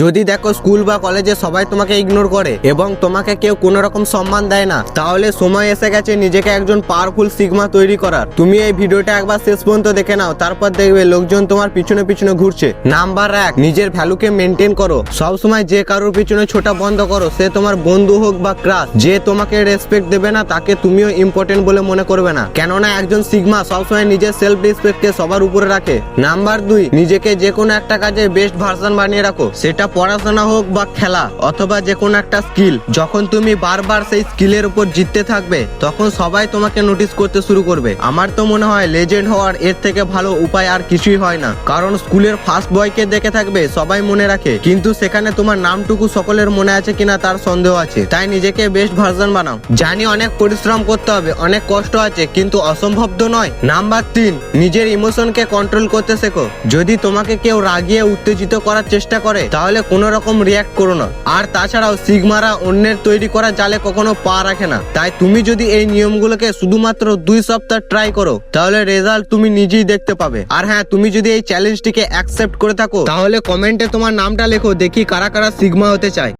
যদি দেখো স্কুল বা কলেজে সবাই তোমাকে ইগনোর করে এবং তোমাকে কেউ কোনো রকম সম্মান দেয় না, তাহলে সময় এসে গেছে নিজেকে একজন পাওয়ারফুল সিগমা তৈরি করার। তুমি এই ভিডিওটা একবার শেষ পর্যন্ত দেখে নাও, তারপর দেখবে লোকজন তোমার পিছনে পিছনে ঘুরছে। নাম্বার এক, নিজের ভ্যালুকে মেনটেন করো। সব সময় যে কারোর পিছনে ছোটা বন্ধ করো, সে তোমার বন্ধু হোক বা ক্রাশ যে তোমাকে রেসপেক্ট দেবে না, তাকে তুমিও ইম্পর্টেন্ট বলে মনে করবে না। কেননা একজন সিগমা সবসময় নিজের সেলফ রেসপেক্টকে সবার উপরে রাখে। নাম্বার দুই, নিজেকে যে কোনো একটা কাজে বেস্ট ভার্সন বানিয়ে রাখো। সেটা পড়াশোনা হোক বা খেলা, অথবা যে কোনো একটা স্কিল যখন তুমি বারবার সেই স্কিলের উপর জিততে থাকবে, তখন সবাই তোমাকে নোটিস করতে শুরু করবে। আমার তো মনে হয় লেজেন্ড হওয়ার এর থেকে ভালো উপায় আর কিছুই হয় না। কারণ স্কুলের ফার্স্ট বয়কে দেখে থাকবে, সবাই মনে রাখে। কিন্তু সেখানে তোমার নামটুকু সকলের মনে আছে কিনা তার সন্দেহ আছে। তাই নিজেকে বেস্ট ভার্সন বানাও। জানি অনেক পরিশ্রম করতে হবে, অনেক কষ্ট আছে, কিন্তু অসম্ভব তো নয়। নাম্বার তিন, নিজের ইমোশনকে কন্ট্রোল করতে শেখো। যদি তোমাকে কেউ রাগিয়ে উত্তেজিত করার চেষ্টা করে তাহলে কোনো রকম রিয়াক্ট করো না। আর তাছাড়াও সিগমারা অন্যের তৈরি করা জালে কখনো পা রাখে না। তাই তুমি যদি এই নিয়মগুলোকে শুধুমাত্র দুই সপ্তাহ ট্রাই করো, তাহলে রেজাল্ট তুমি নিজেই দেখতে পাবে। আর হ্যাঁ তুমি যদি এই চ্যালেঞ্জটিকে অ্যাকসেপ্ট করে থাকো, তাহলে কমেন্টে তোমার নামটা লেখো, দেখি কারা কারা সিগমা হতে চায়।